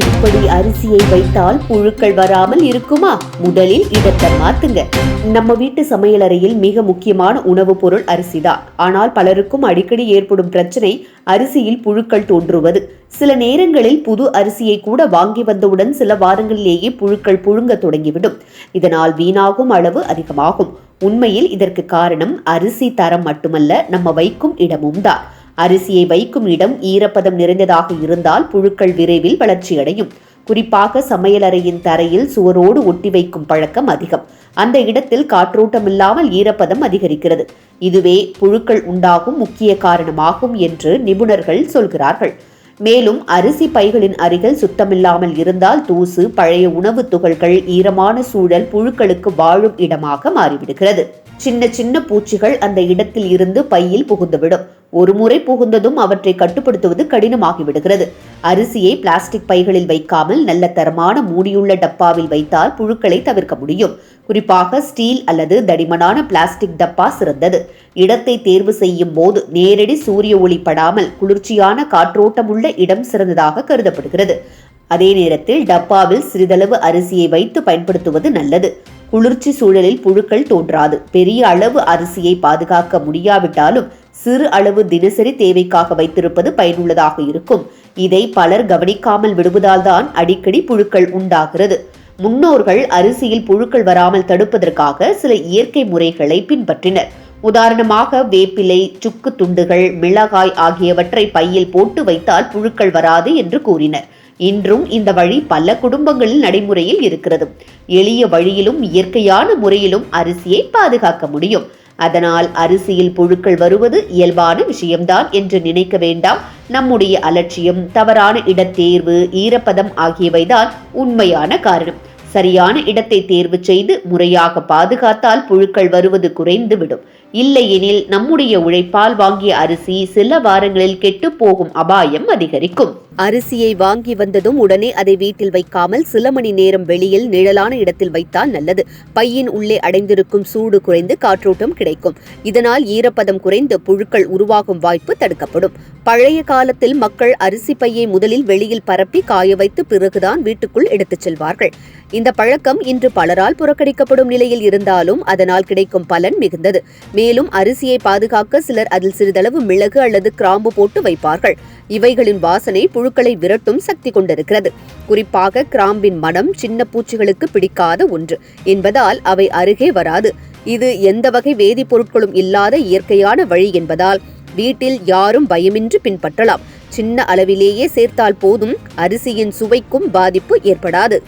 இப்படி அரிசியை வைத்தால் புழுக்கள் வராமல் இருக்குமா? முதலில் இடத்தை மாத்துங்க. நம்ம வீட்டு சமையலறையில் மிக முக்கியமான உணவுப் பொருள் அரிசி தான் ஆனால் பலருக்கும் அடிக்கடி ஏற்படும் பிரச்சனை அரிசியில் புழுக்கள் தோன்றுவது. சில நேரங்களில் புது அரிசியை கூட வாங்கி வந்தவுடன் சில வாரங்களிலேயே புழுக்கள் புழுங்க தொடங்கிவிடும். இதனால் வீணாகும் அளவு அதிகமாகும். உண்மையில் இதற்கு காரணம் அரிசி தரம் மட்டுமல்ல நம்ம வைக்கும் இடமும் தான் அரிசியை வைக்கும் இடம் ஈரப்பதம் நிறைந்ததாக இருந்தால் புழுக்கள் விரைவில் வளர்ச்சியடையும். குறிப்பாக சமையலறையின் தரையில் சுவரோடு ஒட்டி வைக்கும் பழக்கம் அதிகம். அந்த இடத்தில் காற்றோட்டம் இல்லாமல் ஈரப்பதம் அதிகரிக்கிறது. இதுவே புழுக்கள் உண்டாகும் முக்கிய காரணமாகும் என்று நிபுணர்கள் சொல்கிறார்கள். மேலும் அரிசி பைகளின் அருகில் சுத்தமில்லாமல் இருந்தால் தூசு பழைய உணவுத் துகள்கள் ஈரமான சூழல் புழுக்களுக்கு வாழும் இடமாக மாறிவிடுகிறது. சின்ன சின்ன பூச்சிகள் அந்த இடத்தில் இருந்து பையில் புகுந்துவிடும். ஒரு முறை புகுந்ததும் அவற்றை கட்டுப்படுத்துவது கடினமாகிவிடுகிறது. அரிசியை பிளாஸ்டிக் பைகளில் வைக்காமல் நல்ல தரமான மூடியுள்ள டப்பாவில் வைத்தால் புழுக்களை தவிர்க்க முடியும். குறிப்பாக ஸ்டீல் அல்லது தடிமனான பிளாஸ்டிக் டப்பா சிறந்தது. இடத்தை தேர்வு செய்யும் போது நேரடி சூரிய ஒளி படாமல் குளிர்ச்சியான காற்றோட்டமுள்ள இடம் சிறந்ததாக கருதப்படுகிறது. அதே நேரத்தில் டப்பாவில் சிறிதளவு அரிசியை வைத்து பயன்படுத்துவது நல்லது. குளிர்ச்சி சூழலில் புழுக்கள் தோன்றாது. பெரிய அளவு அரிசியை பாதுகாக்க முடியாவிட்டாலும் சிறு அளவு தினசரி தேவைக்காக வைத்திருப்பது பயனுள்ளதாக இருக்கும். இதை பலர் கவனிக்காமல் விடுவதால் தான் அடிக்கடி புழுக்கள் உண்டாகிறது. முன்னோர்கள் அரிசியில் புழுக்கள் வராமல் தடுப்பதற்காக சில இயற்கை முறைகளை பின்பற்றினர். உதாரணமாக வேப்பிலை சுக்கு துண்டுகள் மிளகாய் ஆகியவற்றை பையில் போட்டு வைத்தால் புழுக்கள் வராது என்று கூறினர். இன்றும் இந்த வழி பல குடும்பங்களில் நடைமுறையில் இருக்கிறது. எளிய வழியிலும் இயற்கையான முறையிலும் அரிசியை பாதுகாக்க முடியும். அதனால் அரிசியில் புழுக்கள் வருவது இயல்பான விஷயம்தான் என்று நினைக்க வேண்டாம். நம்முடைய அலட்சியம் தவறான இடத்தேர்வு ஈரப்பதம் ஆகியவைதான் உண்மையான காரணம். சரியான இடத்தை தேர்வு செய்து முறையாக பாதுகாத்தால் புழுக்கள் வருவது குறைந்துவிடும். இல்லையெனில் நம்முடைய உழைப்பால் வாங்கிய அரிசி சில வாரங்களில் கெட்டு போகும் அபாயம் அதிகரிக்கும். அரிசியை வாங்கி வந்ததும் உடனே அதை வீட்டில் வைக்காமல் சில மணி நேரம் வெளியில் நிழலான இடத்தில் வைத்தால் நல்லது. பையின் உள்ளே அடைந்திருக்கும் சூடு குறைந்து காற்றோட்டம் கிடைக்கும். இதனால் ஈரப்பதம் குறைந்து புழுக்கள் உருவாகும் வாய்ப்பு தடுக்கப்படும். பழைய காலத்தில் மக்கள் அரிசி பையை முதலில் வெளியில் பரப்பி காய வைத்து பிறகுதான் வீட்டுக்குள் எடுத்துச் செல்வார்கள். இந்த பழக்கம் இன்று பலரால் புறக்கணிக்கப்படும் நிலையில் இருந்தாலும் அதனால் கிடைக்கும் பலன் மிகுந்தது. மேலும் அரிசியை பாதுகாக்க சிலர் அதில் சிறிதளவு மிளகு அல்லது கிராம்பு போட்டு வைப்பார்கள். இவைகளின் வாசனை புழுக்களை விரட்டும் சக்தி கொண்டிருக்கிறது. குறிப்பாக கிராம்பின் மனம் சின்ன பூச்சிகளுக்கு பிடிக்காத ஒன்று என்பதால் அவை அருகே வராது. இது எந்த வகை வேதிப்பொருட்களும் இல்லாத இயற்கையான வழி என்பதால் வீட்டில் யாரும் பயமின்றி பின்பற்றலாம். சின்ன அளவிலேயே சேர்த்தால் போதும். அரிசியின் சுவைக்கும் பாதிப்பு ஏற்படாது.